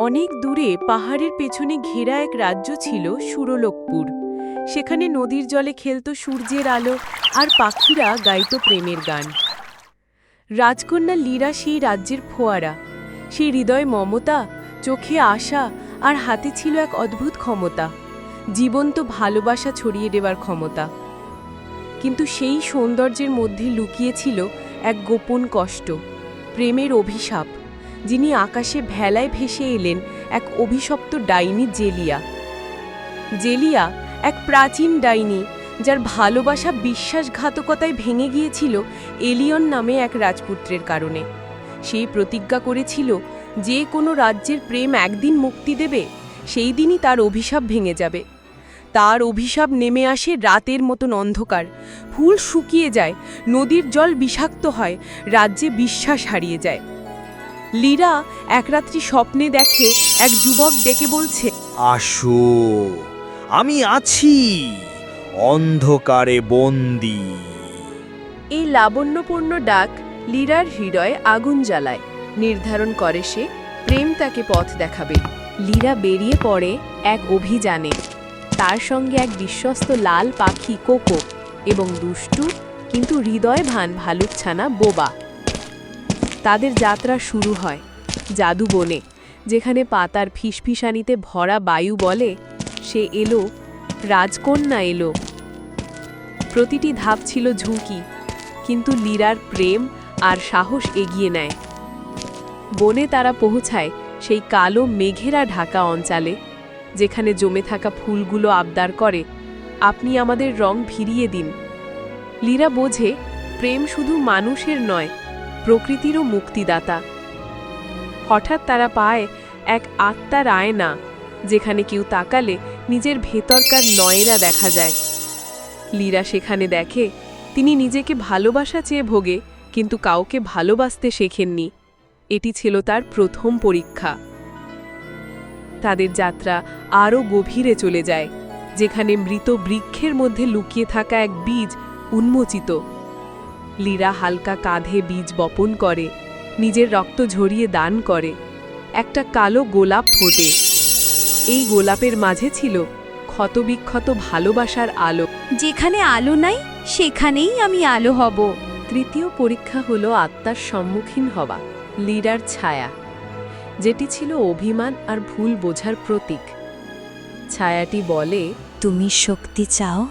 অনেক দূরে পাহাড়ের পেছনে ঘেরা এক রাজ্য ছিল সুরলোকপুর। সেখানে নদীর জলে খেলত সূর্যের আলো আর পাখিরা গাইত প্রেমের গান। রাজকন্যা লীরা সেই রাজ্যের ফোয়ারা। সেই হৃদয় মমতা, চোখে আশা আর হাতে ছিল এক অদ্ভুত ক্ষমতা। জীবন্ত ভালোবাসা ছড়িয়ে দেওয়ার ক্ষমতা। কিন্তু সেই সৌন্দর্যের মধ্যে লুকিয়েছিল এক গোপন কষ্ট, প্রেমের অভিশাপ। যিনি আকাশে ভেলায় ভেসে এলেন, এক অভিশপ্ত ডাইনি জেলিয়া। জেলিয়া এক প্রাচীন ডাইনি, যার ভালোবাসা বিশ্বাসঘাতকতায় ভেঙে গিয়েছিল এলিয়ন নামে এক রাজপুত্রের কারণে। সেই প্রতিজ্ঞা করেছিল, যে কোনো রাজ্যের প্রেম একদিন মুক্তি দেবে, সেই দিনই তার অভিশাপ ভেঙে যাবে। তার অভিশাপ নেমে আসে রাতের মতন অন্ধকার। ফুল শুকিয়ে যায়, নদীর জল বিষাক্ত হয়, রাজ্যে বিশ্বাস হারিয়ে যায়। লীরা এক রাত্রি স্বপ্নে দেখে এক যুবক ডেকে বলছে আসো আমি আছি অন্ধকারে বন্দি। এই লাবণ্যপূর্ণ ডাক লীরার হৃদয়ে আগুন জ্বালায়। নির্ধারণ করে সে প্রেম তাকে পথ দেখাবে। লীরা বেরিয়ে পড়ে এক অভিযানে। তার সঙ্গে এক বিশ্বস্ত লাল পাখি কোকো এবং দুষ্টু কিন্তু হৃদয় ভান ভালুকছানা বোবা। তাদের যাত্রা শুরু হয়। জাদু বনে, যেখানে পাতার ফিসফিসানিতে ভরা বায়ু বলে, সে এলো, রাজকন্যা এলো। প্রতিটি ধাপ ছিল ঝুঁকি, কিন্তু লীরার প্রেম আর সাহস এগিয়ে নেয়। বনে তারা পৌঁছায় সেই কালো মেঘেরা ঢাকা অঞ্চলে, যেখানে জমে থাকা ফুলগুলো আবদার করে, আপনি আমাদের রং ফিরিয়ে দিন। লীরা বোঝে, প্রেম শুধু মানুষের নয় প্রকৃতিরও মুক্তিদাতা। হঠাৎ তারা পায় এক আত্মার আয়না, যেখানে কেউ তাকালে নিজের ভেতরকার নয়েরা দেখা যায়। লীরা সেখানে দেখে, তিনি নিজেকে ভালোবাসা চেয়ে ভোগে, কিন্তু কাউকে ভালোবাসতে শেখেননি। এটি ছিল তার প্রথম পরীক্ষা। তাদের যাত্রা আরও গভীরে চলে যায়, যেখানে মৃত বৃক্ষের মধ্যে লুকিয়ে থাকা এক বীজ উন্মোচিত। লীরা হালকা কাঁধে বীজ বপন করে নিজের রক্ত ঝরিয়ে দান করে। একটা কালো গোলাপ ফোটে। এই গোলাপের মাঝে ছিল ক্ষতবিক্ষত ভালোবাসার আলো। যেখানে আলো নাই সেখানেই আমি আলো হব। তৃতীয় পরীক্ষা হলো আত্মার সম্মুখীন হওয়া লিডার ছায়া। যেটি ছিল অভিমান আর ভুল বোঝার প্রতীক। ছায়াটি বলে তুমি শক্তি চাও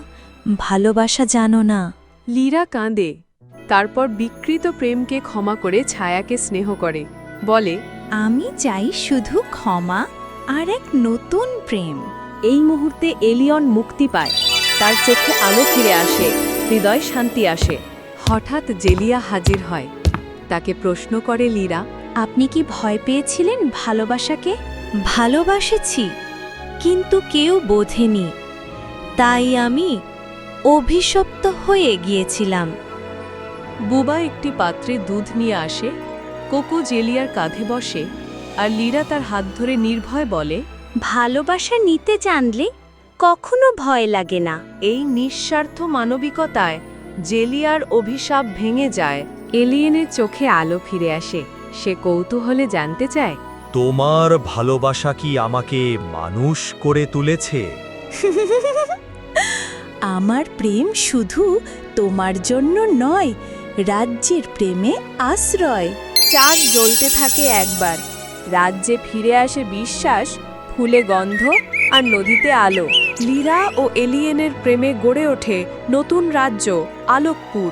ভালোবাসা জানো না। লীরা কাঁদে। তারপর বিকৃত প্রেমকে ক্ষমা করে ছায়াকে স্নেহ করে। বলে আমি চাই শুধু ক্ষমা আর এক নতুন প্রেম। এই মুহূর্তে এলিয়ন মুক্তি পায়। তার চোখে আলো ফিরে আসে হৃদয় শান্তি আসে। হঠাৎ জেলিয়া হাজির হয়। তাকে প্রশ্ন করে লীরা আপনি কি ভয় পেয়েছিলেন ভালোবাসাকে? ভালোবাসেছি কিন্তু কেউ বোঝেনি। তাই আমি অভিশপ্ত হয়ে গিয়েছিলাম। বুবা একটি পাত্রে দুধ নিয়ে আসে কোকো জেলিয়ার কাঁধে বসে আর লীরা তার হাত ধরে নির্ভয় বলে ভালোবাসা নিতে জানলে কখনো ভয় লাগে না। এই নিঃস্বার্থ মানবিকতায় জেলিয়ার অভিশাপ ভেঙে যায়। এলিয়েনের চোখে আলো ফিরে আসে সে কৌতূহলে জানতে চায় তোমার ভালোবাসা কি আমাকে মানুষ করে তুলেছে? আমার প্রেম শুধু তোমার জন্য নয় রাজ্যের প্রেমে আশ্রয়। চাঁদ জ্বলতে থাকে একবার। রাজ্যে ফিরে আসে বিশ্বাস ফুলে গন্ধ আর নদীতে আলো। লীরা ও এলিয়েনের প্রেমে গড়ে ওঠে নতুন রাজ্য আলোকপুর।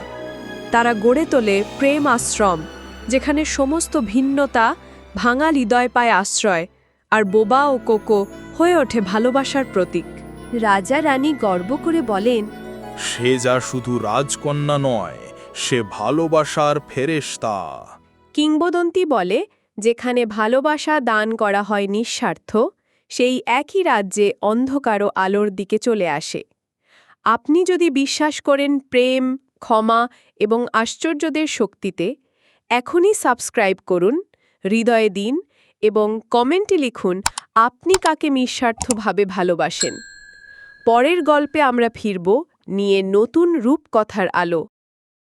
তারা গড়ে তোলে প্রেম আশ্রম যেখানে সমস্ত ভিন্নতা ভাঙা হৃদয় পায় আশ্রয় আর বোবা ও কোকো হয়ে ওঠে ভালোবাসার প্রতীক। রাজা রানী গর্ব করে বলেন সে যা শুধু রাজকন্যা নয় সে ভালোবাসার ফেরেশতা। কিংবদন্তি বলে, যেখানে ভালোবাসা দান করা হয় নিঃস্বার্থ, সেই একই রাজ্যে অন্ধকার ও আলোর দিকে চলে আসে। আপনি যদি বিশ্বাস করেন প্রেম, ক্ষমা এবং আশ্চর্যদের শক্তিতে, এখনই সাবস্ক্রাইব করুন, হৃদয়ে দিন এবং কমেন্টে লিখুন, আপনি কাকে নিঃস্বার্থভাবে ভালোবাসেন। পরের গল্পে আমরা ফিরব, নিয়ে নতুন রূপকথার আলো।